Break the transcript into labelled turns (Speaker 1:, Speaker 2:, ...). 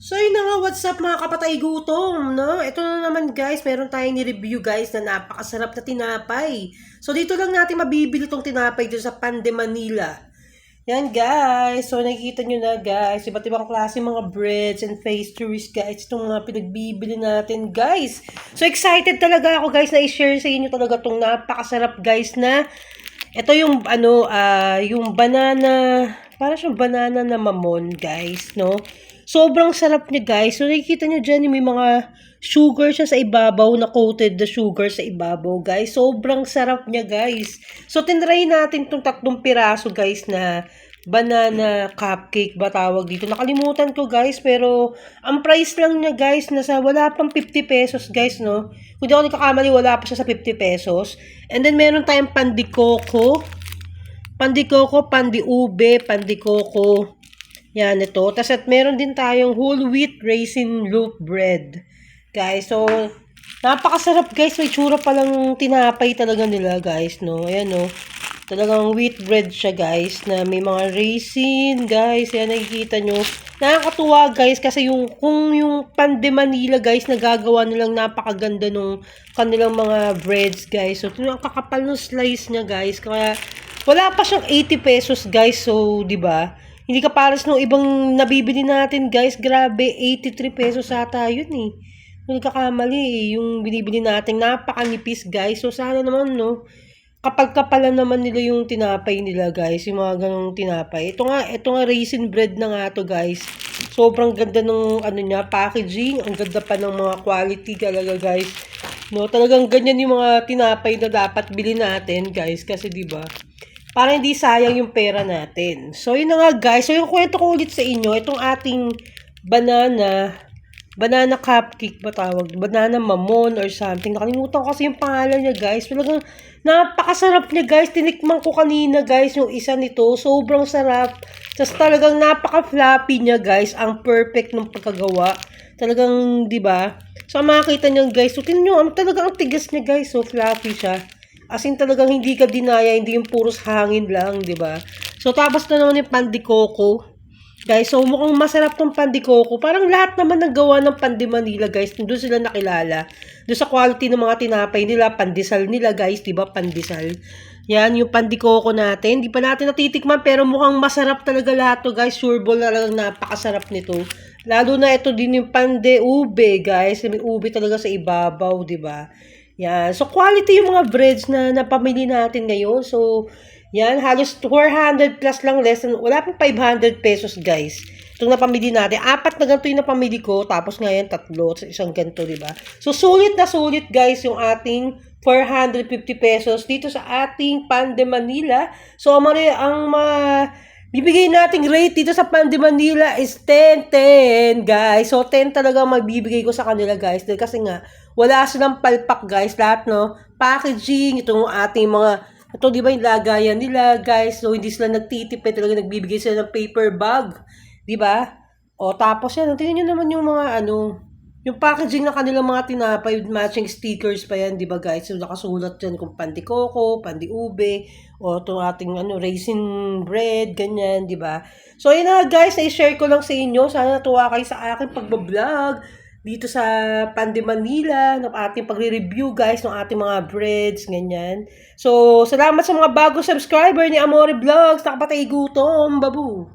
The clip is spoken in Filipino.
Speaker 1: So yun na nga, what's up mga kapatay gutom, no? Ito na naman guys, meron tayong ni-review guys na napakasarap na tinapay. So dito lang natin mabibili tong tinapay dito sa Pande Manila. Yan guys, so nakikita nyo na guys, iba't ibang klase mga breads and pastries guys, itong mga pinagbibili natin guys. So excited talaga ako guys na i-share sa inyo talaga tong napakasarap guys na ito yung ano, ah yung banana, para siyang banana na mamon guys, no? Sobrang sarap niya guys. So nakikita niyo dyan yung may mga sugar siya sa ibabaw na coated the sugar sa ibabaw guys. Sobrang sarap niya guys. So tinry natin tong tatlong piraso guys na banana cupcake ba tawag dito. Nakalimutan ko guys pero ang price lang niya guys nasa wala pang 50 pesos guys no. Kung di ako nagkakamali wala pa siya sa 50 pesos. And then meron tayong pandikoko. Pandikoko, pandiube, pandikoko. Yan, ito. Tapos at meron din tayong whole wheat raisin loaf bread. Guys, so, napakasarap guys. May tsura palang tinapay talaga nila guys, no? Ayan, no? Talagang wheat bread siya guys, na may mga raisin, guys. Yan, nakikita nyo. Nakakatuwa guys, kasi yung, kung yung Pande Manila guys, nagagawa nilang napakaganda nung kanilang mga breads guys. So, yung kakapal ng slice niya guys. Kaya, wala pa siyang 80 pesos guys. So, di ba? Hindi ka pares nung ibang nabibili natin, guys. Grabe, 83 pesos ata yun eh. Kung nagkakamali eh, yung binibili natin, napakanipis, guys. So, sana naman, no, kapag-kapalan naman nila yung tinapay nila, guys. Yung mga ganong tinapay. Ito nga, ito nga raisin bread na nga to, guys. Sobrang ganda ng, ano niya, packaging. Ang ganda pa ng mga quality talaga, guys. No, talagang ganyan yung mga tinapay na dapat bilhin natin, guys. Kasi, di ba para hindi sayang yung pera natin. So, yun na nga guys. So, yung kwento ko ulit sa inyo, itong ating banana, banana cupcake ba tawag? Banana mamon or something. Nakalimutan ko kasi yung pangalan niya guys. Talagang napakasarap niya guys. Tinikman ko kanina guys yung isa nito. Sobrang sarap. Tapos talagang napaka-fluffy niya guys. Ang perfect ng pagkagawa. Talagang, di ba? So, makikita niyo guys. So, tinan nyo, ang talagang ang tigas niya guys. So, fluffy siya. As in talagang hindi ka dinaya, hindi yung puros hangin lang, di ba? So tapos na naman yung pandikoko. Guys, so mukhang masarap tong pandikoko. Parang lahat naman nagawa ng Pandi Manila, guys. Doon sila nakilala. Doon sa quality ng mga tinapay nila, pandesal nila, guys, di ba? Pandesal. Yan, yung pandikoko natin. Hindi pa natin natitikman, pero mukhang masarap talaga lahat to, guys. Sure ball na lang napakasarap nito. Lalo na ito din yung pande ube, guys. May ube talaga sa ibabaw, di ba? Yan. So, quality yung mga breads na napamili natin ngayon. So, yan. Halos 400 plus lang less. than- Wala pang 500 pesos, guys. Itong napamili natin. Apat na ganito yung napamili ko. Tapos ngayon, tatlo. sa Isang ganito, di ba? So, sulit na sulit, guys, yung ating 450 pesos dito sa ating Pande Manila. So, ang mga, ang mga bibigay nating rate dito sa Pande Manila is 10-10, guys. So, 10 talaga magbibigay ko sa kanila, guys. Dahil kasi nga, wala silang palpak, guys. Lahat, no? Packaging, itong ating mga, ito, di ba yung lagayan nila, guys. So, hindi sila nagtitipid. Talaga nagbibigay sila ng paper bag. Di ba? O, tapos yan. Tingnan nyo naman yung mga, ano, yung packaging ng kanilang mga tinapay matching stickers pa yan, di ba guys? So, nakasulat dyan kung pandi coco, pandi ube, o itong ating ano, raisin bread, ganyan, di ba? So, yun na guys, na-share ko lang sa inyo. Sana natuwa kayo sa aking pagbablog dito sa Pande Manila, ng ating pagre-review guys ng ating mga breads, ganyan. So, salamat sa mga bago subscriber ni Amore Vlogs, nakapatay gutom, babu!